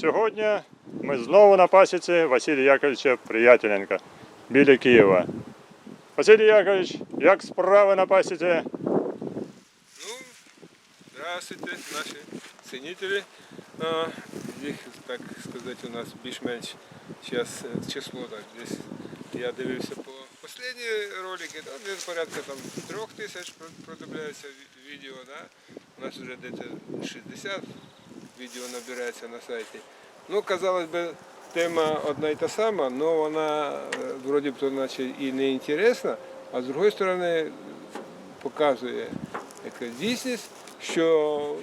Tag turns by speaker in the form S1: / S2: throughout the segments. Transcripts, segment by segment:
S1: Сьогодні ми знову на пасіці Василія Яковлевича Приятеленка біля Києва. Василій Яковлевич, як справи на пасіці?
S2: Ну, здравствуйте, наші цінителі. Їх, так сказати, у нас більш-менш зараз число так, десь я дивився по останні ролики, ну, десь порядка там трьох тисяч продивляється відео, да? у нас вже десь 60 відео набирається на сайті. Ну, казалось би, тема одна і та сама, але вона е, вроді б то наче і не інтересна, а з другої сторони показує яка дійсність, що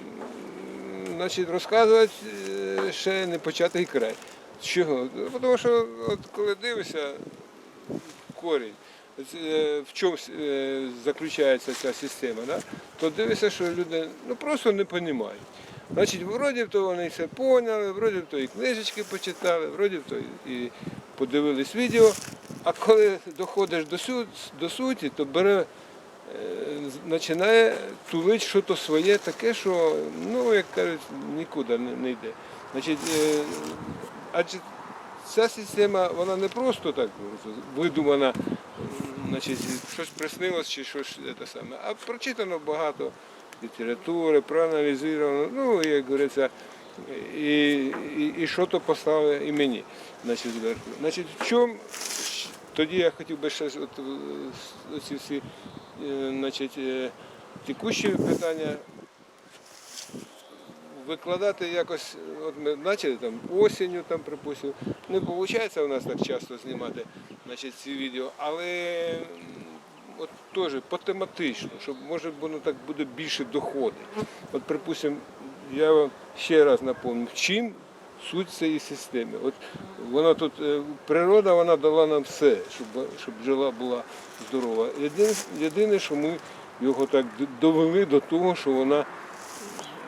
S2: значить, розказувати е, ще не початий край. Чого? Ну, Тому що от коли дивишся корінь, е, в чому заключається ця система, да? то дивишся, що люди ну, просто не розуміють. Значить, вроді б то вони все поняли, вроді б то і книжечки почитали, вроді б то і подивились відео, а коли доходиш до, сю- до суті, то бере е, починає тулити щось своє таке, що, ну, як кажуть, нікуди не, не йде. Значить, е, адже ця система, вона не просто так видумана, значить, щось приснилось чи щось те саме, а прочитано багато літератури, проаналізовано, ну, як говориться, і, і, і що то поставили і мені. Значить, зверху. Значить, в чому тоді я хотів би ще от, е, ці всі е, значить, е, текущі питання викладати якось, от ми почали там осінню, там, припустимо, не виходить у нас так часто знімати значить, ці відео, але теж по-тематично, щоб може воно так буде більше доходить. От, припустимо, я вам ще раз напомню, чим суть цієї системи. От вона тут, е, природа вона дала нам все, щоб, щоб жила була здорова. Єдине, єдине, що ми його так довели до того, що вона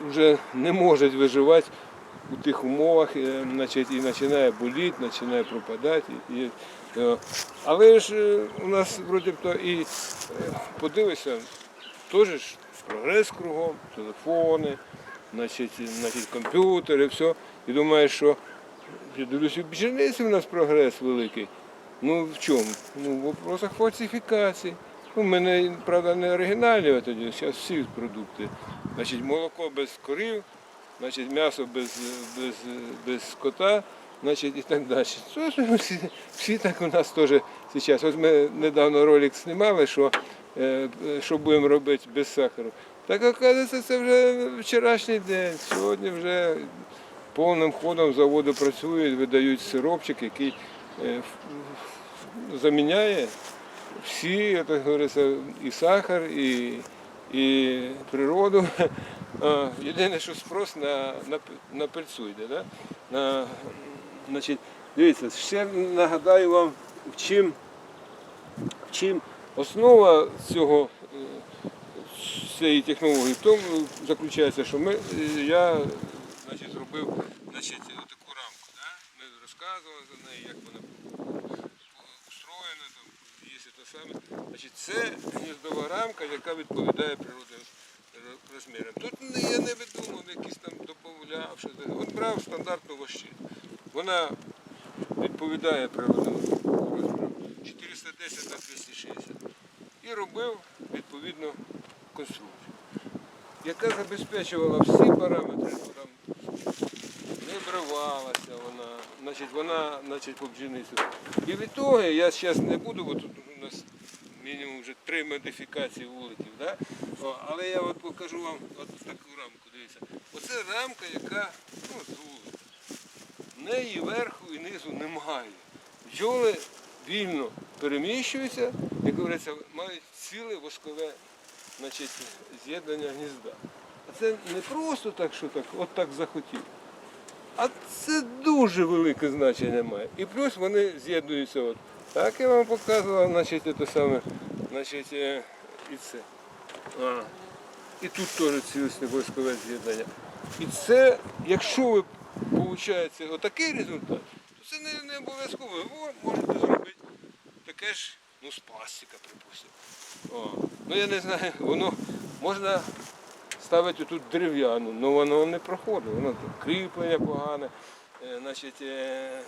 S2: вже не може виживати у тих умовах, е, значить, і починає боліти, починає пропадати. І, е, але ж е, у нас вроді то і подивися, теж ж прогрес кругом, телефони, значить, значить, комп'ютери, все. І думаєш, що я дивлюся, в бджільниці у нас прогрес великий. Ну в чому? Ну, в вопросах фальсифікації. Ну, в мене, правда, не оригінальні зараз всі продукти. Значить, молоко без корів, значить, м'ясо без, без, без скота, значить, і так далі. Ми всі, всі так у нас теж зараз. Ось ми недавно ролик знімали, що, е, що будемо робити без сахару. Так оказується, це вже вчорашній день. Сьогодні вже повним ходом заводи працюють, видають сиропчик, який е, заміняє всі, так говориться, і сахар, і, і природу. Єдине, що спрос на, на, на пильцу йде. Да? На, значить, дивіться, ще нагадаю вам, в чим, в чим основа цього е, цієї технології в тому заключається, що ми, е, я значить, зробив значить, таку рамку. Да? Ми розказували за неї, як вона устроєна, там, є те саме. Значить, це гніздова рамка, яка відповідає природним розмірам. Тут я не видумав, якісь там додавав, що це. От брав стандартну вощину. Вона відповідає природним розмірам 410 на 260. І робив відповідно конструкцію, яка забезпечувала всі параметри. вона, значить, вона значить, по бджільницю. І від того я зараз не буду, бо тут у нас мінімум вже три модифікації вуликів. Да? О, але я от покажу вам от таку рамку. Дивіться. Оце рамка, яка ну, з вулика. В неї верху і низу немає. Бджоли вільно переміщуються, як говориться, мають ціле воскове з'єднання гнізда. А це не просто так, що так, от так захотів. А це дуже велике значення має. І плюс вони з'єднуються. От. Так я вам показував, значить, це саме, значить, е, і це. А. І тут теж цілісне військове з'єднання. І це, якщо ви получаєте отакий результат, то це не, не обов'язково. Ви можете зробити таке ж, ну, з припустимо. Ну я не знаю, воно можна ставити тут дерев'яну, але воно не проходить, воно кріплення погане. е, значить, е,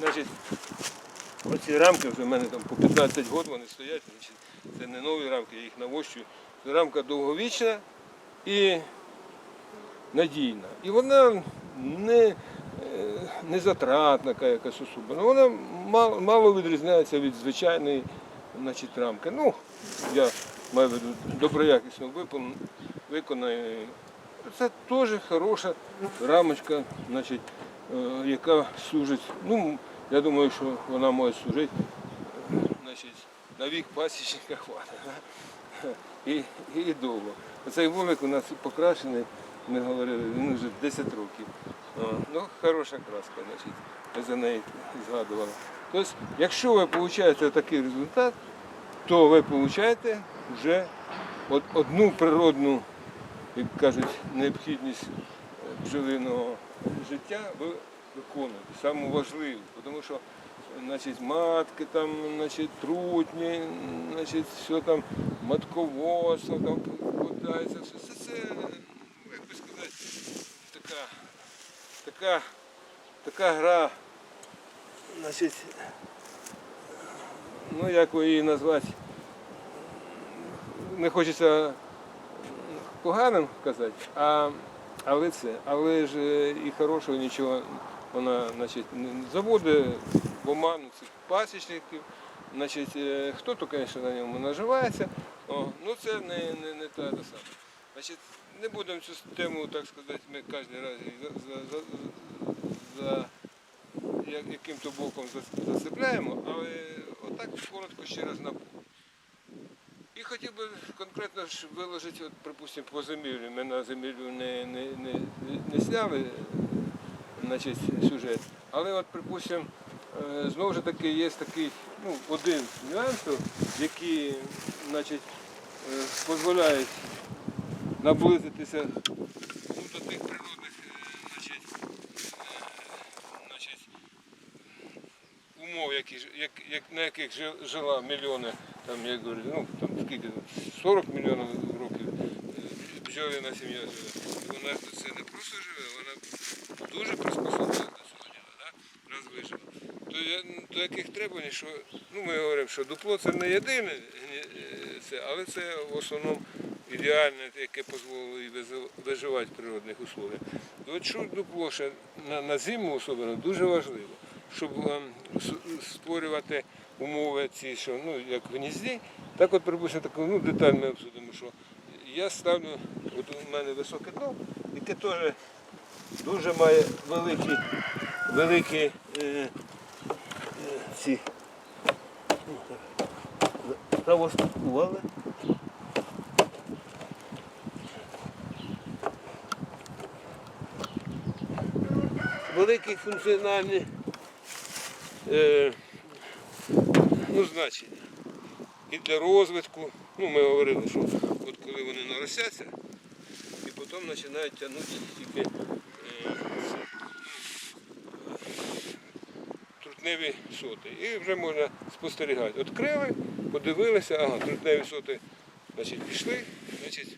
S2: значить, оці рамки вже в мене там по 15 років вони стоять, значить, це не нові рамки, я їх навощую. Рамка довговічна і надійна. І вона не, е, не затратна якась особа. Ну, вона мало, мало відрізняється від звичайної значить, рамки. Ну, я маю в виду доброякісно викон- виконаної. Це теж хороша рамочка, значить, яка служить. Ну, я думаю, що вона може служити е, значить, на вік пасічника хватить. да. І, і довго. Оцей вулик у нас покрашений, ми говорили, він вже 10 років. Ну, хороша краска, значить, ми за неї згадували. Тобто, якщо ви отримуєте такий результат, то ви отримуєте вже одну природну, як кажуть, необхідність е, бджолиного життя ви виконуєте, саму важливу, тому що значить, матки там, значить, трутні, значить, все там, матководство там подається, все це, це, як би сказати, така, така, така гра, значить, ну як ви її назвати, не хочеться поганим казати, а, але це, але ж е, і хорошого нічого вона значить, не заводить в цих пасічників. Значить, е, хто-то, звісно, на ньому наживається, о, ну це не, не, не те саме. Значить, не будемо цю тему, так сказати, ми кожен раз за, за, за, за яким-то боком засипляємо, але отак коротко ще раз напомню. Хотів би конкретно ж виложити, от, припустимо, по землі. Ми на землю не, не, не, не сняли е, значить, сюжет. Але от, припустимо, е, знову ж таки є такий ну, один нюанс, який е, наблизитися ну, до тих природних значить, значить, умов, які, як, як, на яких жила мільйони, там, я говорю, ну, там скільки, 40 мільйонів років е, бджолина сім'я живе. Вона це не просто живе, вона дуже приспособлена до цього да? раз вижила. То, до яких требувань, що, ну ми говоримо, що дупло це не єдине, е, це, але це в основному ідеальне, яке дозволило їй виживати в природних условиях. І от що дупло ще на, на зиму особливо дуже важливо, щоб ем, створювати умови ці, що ну, як в гнізді, так от припустимо таку ну, деталь ми обсудимо, що я ставлю, от у мене високе дно, яке теж дуже має великі, великі е, е, ці ну, так. Великі функціональні е, ну, значення. І для розвитку, ну ми говорили, що от коли вони наростяться, і потім починають тягнути тільки е, трутневі соти. І вже можна спостерігати. Відкрили, подивилися, ага, трутневі соти значить, пішли, значить,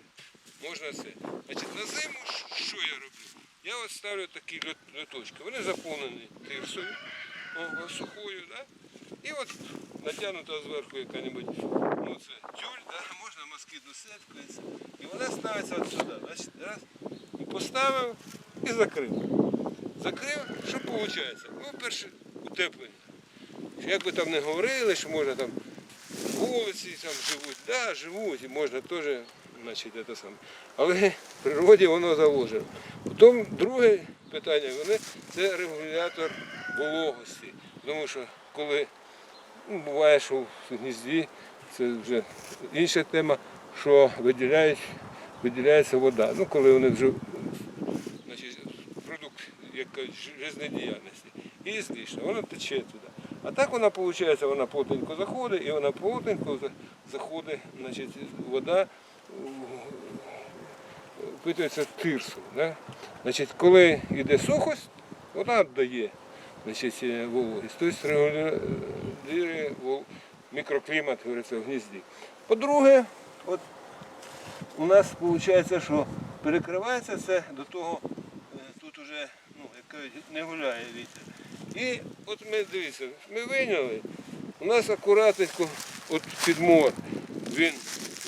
S2: можна це. Значить, на зиму що я роблю? Я от ставлю такі льот- льоточки. Вони заповнені тирсою, о, сухою, да? і от натягнута зверху яка-небудь ну, тюль, да? можна москітну сетку. І вона ставиться от сюди. Значить, раз, і поставив і закрив. Закрив, що виходить? Ну, перше, утеплення. Як би там не говорили, що можна там вулиці там живуть, да, живуть, і можна теж, значить, це саме. Але в природі воно заложено. Потім друге питання вони, це регулятор вологості. Тому що коли ну, буває, що в гнізді це вже інша тема, що виділяють, виділяється вода. Ну, коли вони вже значить, продукт якоїсь жизнедіяльності. І злішно, вона тече туди. А так вона виходить, вона плотненько заходить, і вона плотненько заходить, значить, вода впитується тирсу. Да? Значить, коли йде сухость, вона дає значить, е, вологість. Тобто регулює мікроклімат говориться, в гнізді. По-друге, от у нас виходить, що перекривається це до того, е, тут уже ну, не гуляє вітер. І от ми дивіться, ми вийняли, у нас акуратненько от підмор, він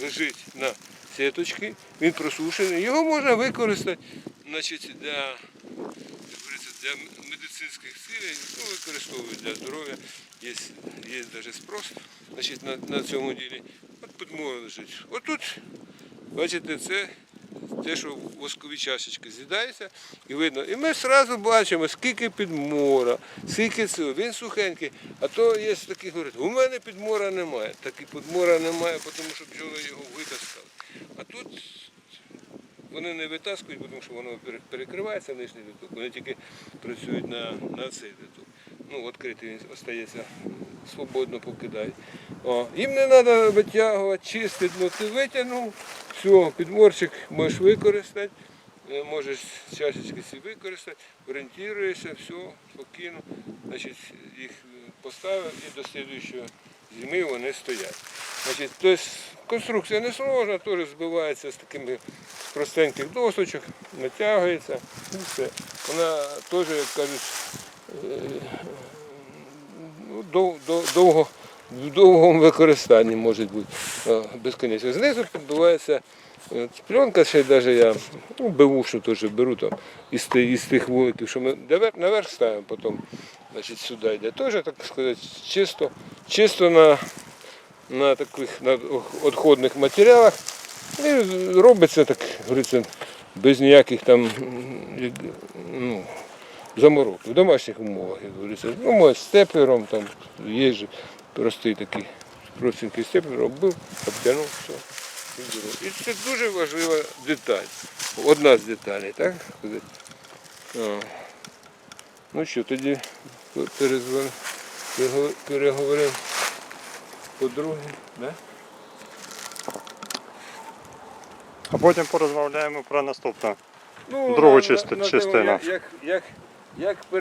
S2: лежить на сіточці, він просушений, його можна використати значить, для, для медицинських цілей, ну, використовують для здоров'я, є, є навіть спрос значить, на, на цьому ділі. От підмор лежить. Отут, бачите, це те, що воскові чашечки з'їдаються, і видно. І ми одразу бачимо, скільки підмора, скільки цього. Він сухенький. А то є такі говорять, у мене підмора немає. Так і підмора немає, тому що бджоли його витаскали. Тут вони не витаскують, тому що воно перекривається нижній виток. Вони тільки працюють на, на цей виток. Ну, відкритий він остається, свободно покидають. О, їм не треба витягувати, чистити, ну ти витягнув, все, підморчик можеш використати, е, можеш чашечки ці використати, орієнтуєшся, все, спокійно, значить, їх поставив і до слідуючого зими вони стоять. Значить, тобто конструкція не сложна, теж збивається з такими простеньких досочок, натягується все. Вона теж, як кажуть, е, ну, дов- дов- довго, в довгому використанні може бути е, безконечно. Знизу підбивається е, пленка, ще навіть я ну, беушну теж беру там із, тих вуликів, що ми наверх ставимо, потім значить, сюди йде. Теж, так сказати, чисто, чисто на, на таких на відходних матеріалах. І робиться так, говориться, без ніяких там ну, заморок. В домашніх умовах, як говориться. Ну, може, степлером там є же простий такий простенький степлер, робив, обтягнув, все. і це дуже важлива деталь. Одна з деталей, так сказати. Ну що, тоді перезвон- перего- переговоримо по-друге. Да?
S1: А потім порозмовляємо про наступну.
S2: Ну,
S1: Другу
S2: на- на- на
S1: частину.
S2: Як, як, як